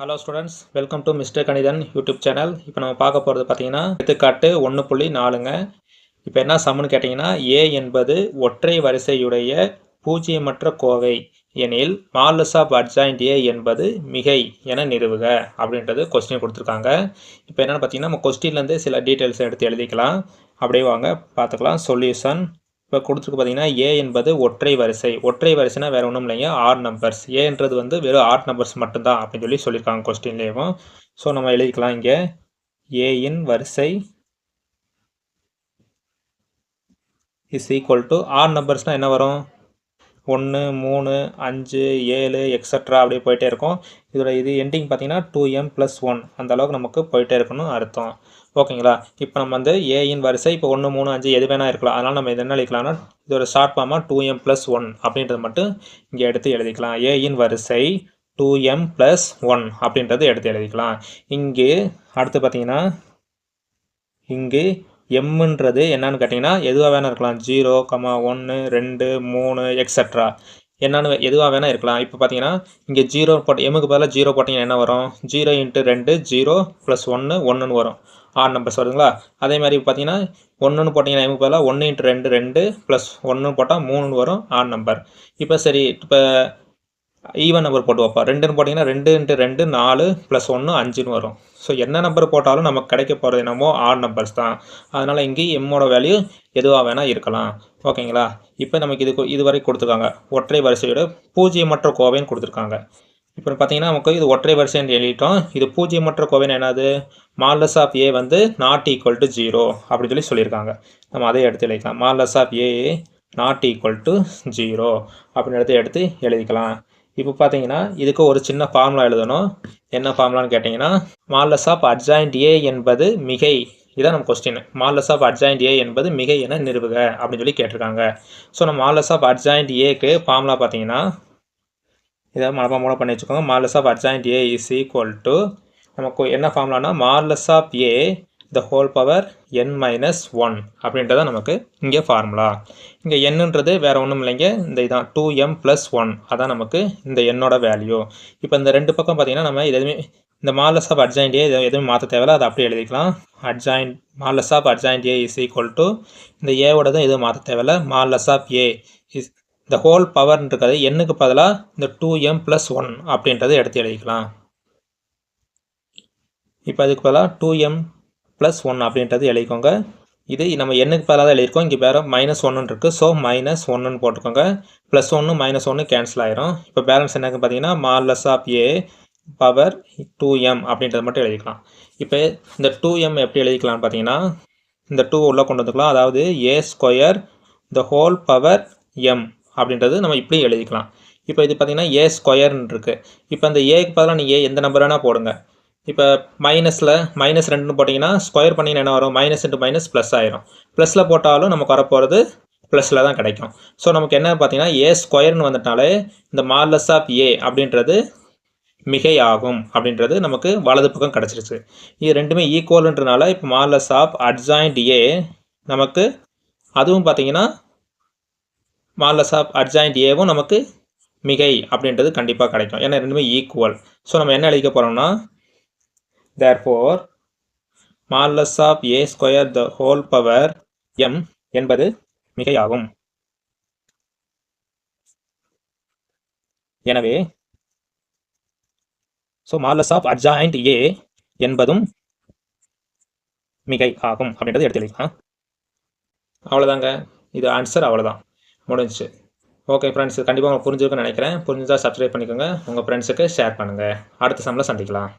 Hello students welcome to mister Kanithan YouTube channel இப்போ நம்ம பார்க்க போகிறது பார்த்தீங்கன்னா எடுத்துக்காட்டு ஒன்று புள்ளி நாலுங்க. இப்போ என்ன சம்னு கேட்டிங்கன்னா ஏ என்பது ஒற்றை வரிசையுடைய பூஜ்ஜியமற்ற கோவை. எனில் மாலஸ் ஆஃப் அட்ஜாயிண்ட் ஏ என்பது மிகை என நிறுவுக அப்படின்றது கொஸ்டின் கொடுத்துருக்காங்க. இப்போ என்னென்னு பார்த்தீங்கன்னா நம்ம கொஸ்டின்லேருந்து சில டீட்டெயில்ஸ் எடுத்து எழுதிக்கலாம். அப்படியே வாங்க பார்த்துக்கலாம். சொல்யூஷன் இப்போ கொடுத்துருக்கு பார்த்தீங்கன்னா ஏ என்பது ஒற்றை வரிசை. ஒற்றை வரிசைனா வேறு ஒன்றும் இல்லைங்க. ஆர் நம்பர்ஸ் ஏன்றது வந்து வெறும் ஆர் நம்பர்ஸ் மட்டும்தான் அப்படின்னு சொல்லி சொல்லியிருக்காங்க கொஸ்டின்லேயும் ஸோ நம்ம எழுதிக்கலாம் இங்கே. ஏயின் வரிசை இஸ் ஈக்குவல் டு ஆர் நம்பர்ஸ்னால் என்ன வரும்? ஒன்று மூணு அஞ்சு ஏழு எக்ஸட்ரா அப்படியே போயிட்டே இருக்கும். இதோட இது எண்டிங் பார்த்தீங்கன்னா டூ எம் ப்ளஸ் ஒன் அந்த அளவுக்கு நமக்கு போயிட்டே இருக்கணும் அர்த்தம். ஓகேங்களா? இப்போ நம்ம வந்து ஏயின் வரிசை இப்போ ஒன்று மூணு அஞ்சு எது வேணால் இருக்கலாம். அதனால் நம்ம இது என்ன எழுதிக்கலாம்னா இதோட ஷார்ட் ஃபார்மாக டூ எம் ப்ளஸ் ஒன் அப்படின்றது மட்டும் இங்கே எடுத்து எழுதிக்கலாம். ஏயின் வரிசை டூ எம் ப்ளஸ் ஒன் அப்படின்றது எடுத்து எழுதிக்கலாம். இங்கே அடுத்து பார்த்தீங்கன்னா இங்கு எம்முன்றது என்னன்னு கேட்டிங்கன்னா எதுவாக வேணால் இருக்கலாம். ஜீரோ கமா ஒன்று ரெண்டு மூணு எக்ஸட்ரா என்னென்னு எதுவாக வேணால் இருக்கலாம். இப்போ பார்த்தீங்கன்னா இங்கே ஜீரோ போட்டு எம்முக்கு பதிலாக ஜீரோ போட்டிங்கன்னா என்ன வரும்? ஜீரோ இன்ட்டு ரெண்டு ஜீரோ ப்ளஸ் ஒன்று ஒன்றுன்னு வரும். ஆட் நம்பர்ஸ் வருதுங்களா? அதே மாதிரி பார்த்தீங்கன்னா ஒன்றுன்னு போட்டிங்கன்னா எம்முக்கு பதிலாக ஒன்று இன்ட்டு ரெண்டு ரெண்டு ப்ளஸ் ஒன்று போட்டால் மூணுன்னு வரும். ஆறு நம்பர். இப்போ சரி இப்போ ஈவன் நம்பர் போட்டு வைப்பா ரெண்டுன்னு போட்டிங்கன்னா ரெண்டு இன்ட்டு ரெண்டு நாலு ப்ளஸ் ஒன்று அஞ்சுன்னு வரும். ஸோ என்ன நம்பர் போட்டாலும் நமக்கு கிடைக்க போகிறது என்னமோ ஆட் நம்பர்ஸ் தான். அதனால் இங்கே எம்மோட வேல்யூ எதுவாக வேணால் இருக்கலாம். ஓகேங்களா? இப்போ நமக்கு இது இது கொடுத்துருக்காங்க. ஒற்றை வரிசையோட பூஜ்ஜியமற்ற கோவைன்னு கொடுத்துருக்காங்க. இப்போ பார்த்தீங்கன்னா நமக்கு இது ஒற்றை வரிசைன்னு எழுதிட்டோம். இது பூஜ்ஜியமற்ற கோவைன்னு என்னது? மால்லஸ் ஆஃப் ஏ வந்து நாட் ஈக்குவல் டு ஜீரோ அப்படின்னு சொல்லி சொல்லியிருக்காங்க. நம்ம அதை எடுத்து எழுதிக்கலாம். Modulus of A not equal to zero அப்படின்னு எடுத்து எடுத்து எழுதிக்கலாம். இப்போ பார்த்தீங்கன்னா இதுக்கு ஒரு சின்ன ஃபார்முலா எழுதணும். என்ன ஃபார்முலான்னு கேட்டிங்கன்னா மால்லஸ் ஆஃப் அட்ஜாயிண்ட் ஏ என்பது மிகை. இதான் நம்ம question modulus of adjoint A என்பது மிகை என நிறுவுக அப்படின்னு சொல்லி கேட்டிருக்காங்க. ஸோ நம்ம மால்லஸ் ஆஃப் அட்ஜாயிண்ட் ஏக்கு ஃபார்முலா பார்த்தீங்கன்னா இதை மனப்பா மூலம் பண்ணி வச்சுக்கோங்க. Modulus of adjoint A is equal to நமக்கு என்ன ஃபார்முலானா modulus of A the whole power N minus one அப்படின்றத நமக்கு இங்கே ஃபார்முலா இங்கே என்னன்றது வேறு ஒன்றும் இல்லைங்க. இந்த இதான் டூ எம் ப்ளஸ் ஒன் அதான் நமக்கு இந்த எண்ணோட வேல்யூ இப்போ இந்த ரெண்டு பக்கம் பார்த்திங்கன்னா நம்ம எதுவுமே இந்த மாலஸ் ஆஃப் அட்ஜாயிண்ட் ஏ எதுவும் மாற்ற தேவையில்ல. அதை அப்படியே எழுதிக்கலாம். Adjoint modulus of adjoint A is equal to இந்த ஏவோட தான் எதுவும் மாற்ற தேவையில்ல. மாலஸ் ஆஃப் ஏ இஸ் இந்த ஹோல் பவர்ன்றது எண்ணுக்கு பதிலாக இந்த டூ எம் ப்ளஸ் ஒன் அப்படின்றத எடுத்து எழுதிக்கலாம். இப்போ அதுக்கு பதிலாக டூ எம் ப்ளஸ் ஒன் அப்படின்றது எழுதிக்கோங்க. இது நம்ம எண்ணுக்கு பதிலாக தான் எழுதியிருக்கோம். இங்கே பேரம் மைனஸ் ஒன்று இருக்குது ஸோ மைனஸ் ஒன்றுன்னு போட்டுக்கோங்க. ப்ளஸ் ஒன்று மைனஸ் ஒன்று கேன்சல் ஆயிரும். இப்போ பேலன்ஸ் என்னன்னு பார்த்தீங்கன்னா modulus of A power two M அப்படின்றத மட்டும் எழுதிக்கலாம். இப்போ இந்த டூ எம் எப்படி எழுதிக்கலாம்னு பார்த்தீங்கன்னா இந்த டூ உள்ளே கொண்டு வந்துக்கலாம். அதாவது A square the whole power M அப்படின்றது நம்ம இப்படி எழுதிக்கலாம். இப்போ இது பார்த்தீங்கன்னா ஏ ஸ்கொயர்னு இருக்குது இப்போ அந்த ஏக்கு பதிலாக நீங்கள் எந்த நம்பர் வேணால் போடுங்க. இப்போ மைனஸில் மைனஸ் ரெண்டுன்னு போட்டிங்கன்னா ஸ்கொயர் பண்ணிங்கன்னா என்ன வரும்? மைனஸ் இன்ட்டு மைனஸ் ப்ளஸ் ஆயிரும். ப்ளஸில் போட்டாலும் நமக்கு வரப்போகிறது ப்ளஸில் தான் கிடைக்கும். ஸோ நமக்கு என்ன பார்த்தீங்கன்னா ஏ ஸ்கொயர்னு வந்துட்டாலே இந்த மார்லஸ் ஆஃப் ஏ அப்படின்றது மிகை ஆகும் அப்படின்றது நமக்கு வலது பக்கம் கிடச்சிருச்சு. இது ரெண்டுமே ஈக்குவல்ன்றனால இப்போ மார்லஸ் ஆஃப் அட்ஜாயிண்ட் ஏ நமக்கு அதுவும் பார்த்தீங்கன்னா மார்லஸ் ஆஃப் அட்ஜாயிண்ட் ஏவும் நமக்கு மிகை அப்படின்றது கண்டிப்பாக கிடைக்கும். ஏன்னா ரெண்டுமே ஈக்குவல் ஸோ நம்ம என்ன அழிக்க போகிறோம்னா therefore modulus of a square the whole power m என்பது மிகையாகும். எனவே ஸோ மாலஸ் ஆஃப் அட்ஜாயிண்ட் ஏ என்பதும் மிகை ஆகும் அப்படின்றத எடுத்துக்கலாம் அவ்வளோதாங்க இது ஆன்சர் அவ்வளோதான் முடிஞ்சிச்சு. ஓகே ஃப்ரெண்ட்ஸ் கண்டிப்பாக உங்களுக்கு புரிஞ்சிருக்குன்னு நினைக்கிறேன். புரிஞ்சுதான் சப்ஸ்கிரைப் பண்ணிக்கோங்க. உங்கள் ஃப்ரெண்ட்ஸுக்கு ஷேர் பண்ணுங்கள் அடுத்த சம்மில் சந்திக்கலாம்.